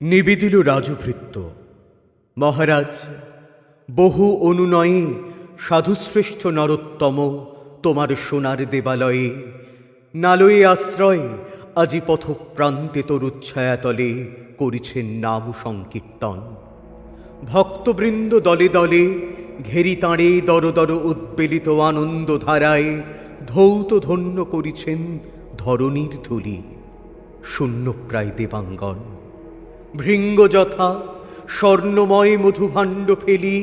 নিবেদিল রাজভৃত্য মহারাজ, বহু অনুনয়ে সাধুশ্রেষ্ঠ নরোত্তম তোমার সোনার দেবালয়ে, নালয়ে আশ্রয় আজি পথপ্রান্তে তরুচ্ছায়াতলে করিছেন নাম সংকীর্তন। ভক্তবৃন্দ দলে দলে ঘেরি তাঁড়ে দর দর উদ্বেলিত আনন্দ ধারায় ধৌত ধন্য করিছেন ধরণীর ধুলি, শূন্যপ্রায় দেবাঙ্গন। ভৃঙ্গ যথা স্বর্ণময় মধুভাণ্ড ফেলি,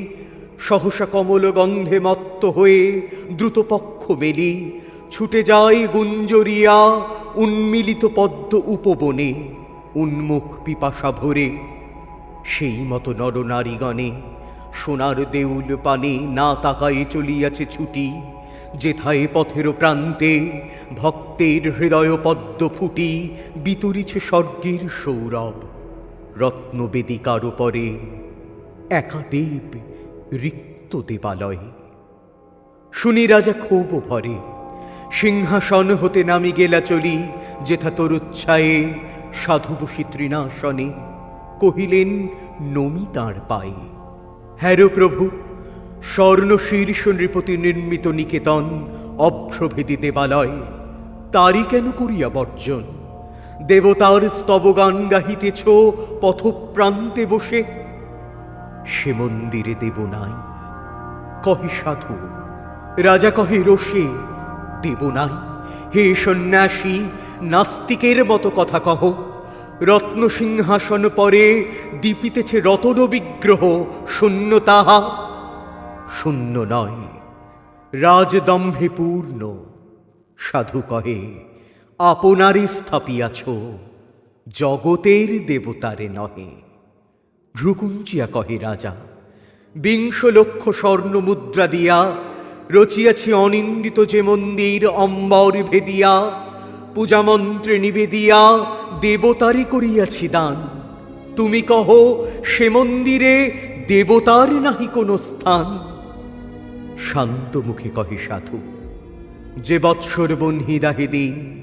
সহসা কমল গন্ধে মত্ত হয়ে দ্রুতপক্ষ মেলি, ছুটে যায় গুঞ্জরিয়া উন্মিলিত পদ্ম উপবনে, উন্মুখ পিপাসা ভরে, সেই মতো নরনারীগণে সোনার দেউল পানে না তাকায় চলিয়াছে ছুটি, যেথায় পথের প্রান্তে ভক্তের হৃদয় পদ্ম ফুটি বিতরিছে স্বর্গের সৌরভ। রত্নবেদিকার উপরে একাদেব রিক্ত দেবালয়। শুনি রাজা ক্ষোভ ভরে, সিংহাসন হতে নামি গেলা চলি, যেথা তরুচ্ছায়ে সাধু বসি তৃণাসনে কহিলেন, নমি তাঁর পায়ে। হ্যারো প্রভু, স্বর্ণ শীর্ষ নৃপতি নির্মিত নিকেতন অভ্রভেদী দেবালয়, তারই কেন করিয়া বর্জন? দেবতার স্তবগান গাহিতেছ, পথপ্রান্তে বসে। সে মন্দিরে দেব নাই। কহে সাধু, রাজা কহে রসে, দেব নাই। হে সন্ন্যাসী, নাস্তিকের মতো কথা কহ। রত্ন সিংহাসন পরে দীপিতেছে রতন বিগ্রহ, শূন্য তাহা। শূন্য নয়, রাজদম্ভে পূর্ণ, সাধু কহে। আপনারই স্থাপিয়াছ। জগতের দেবতারে নহে। ভ্রুকুঞ্চিয়া কহে রাজা বিংশ লক্ষ স্বর্ণ মুদ্রা দিয়া রচিয়াছি অনিন্দিত যে মন্দির অম্বর ভেদিয়া পূজামন্ত্রে নিবেদিয়া, দেবতারি করিয়াছি দান। তুমি কহ, সে মন্দিরে দেবতার নাহি কোনো স্থান। শান্ত মুখে কহে সাধু, যে বৎসর বন্হিদাহে দিন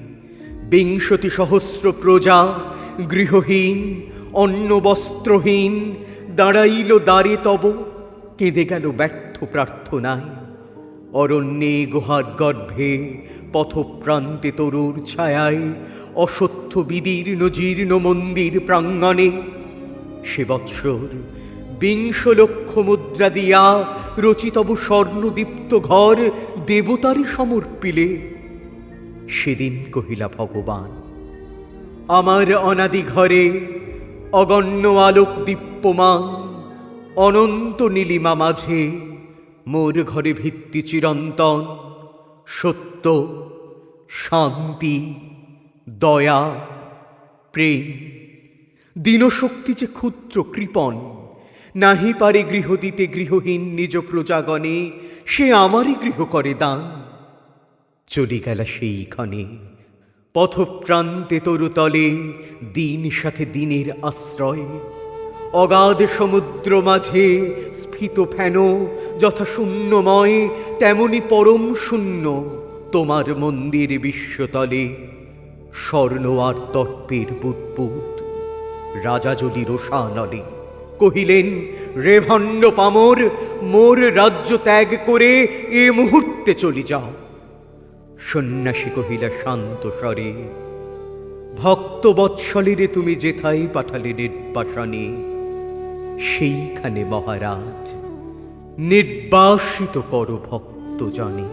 বিংশতি সহস্র প্রজা, গৃহহীন অন্ন বস্ত্রহীন দাঁড়াইল দ্বারে তব, কেঁদে গেল ব্যর্থ প্রার্থনায়। অরণ্যে গুহার গর্ভে, পথপ্রান্তে তরুর ছায়ায়, অসত্য বিদীর্ণ জীর্ণ মন্দির প্রাঙ্গণে। সে বৎসর বিংশ লক্ষ মুদ্রা দিয়া রচিতব স্বর্ণদীপ্ত ঘর দেবতারই সমর্পিলে। সেদিন কহিলা ভগবান, আমার অনাদি ঘরে অগণ্য আলোক দীপ্যমান, অনন্ত নীলিমা মাঝে মোর ঘরে ভিত্তি চিরন্তন, সত্য, শান্তি, দয়া, প্রেম। দীনশক্তি যে ক্ষুদ্র কৃপণ নাহি পারে গৃহ দিতে গৃহহীন নিজ প্রজাগণে, সে আমারই গৃহ করে দান। চলি গেল সেইখানে। পথপ্রান্তে তরুতলে দিন সাথে দিনের আশ্রয়। অগাধ সমুদ্র মাঝে স্ফীত ফেন যথা শূন্যময় তেমনি পরম শূন্য তোমার মন্দির বিশ্বতলে। স্বর্ণ আর তর্পের রাজা যদি রোষানলে কহিলেন রেভণ্ড পামর, মোর রাজ্য ত্যাগ করে এ মুহূর্তে চলি যাও। সন্ন্যাসী কহিলা, শান্ত স্বরে ভক্ত বৎসলেরে তুমি যেথাই পাঠালে নির্বাসনে, সেইখানে মহারাজ, নির্বাসিত করো ভক্ত জানে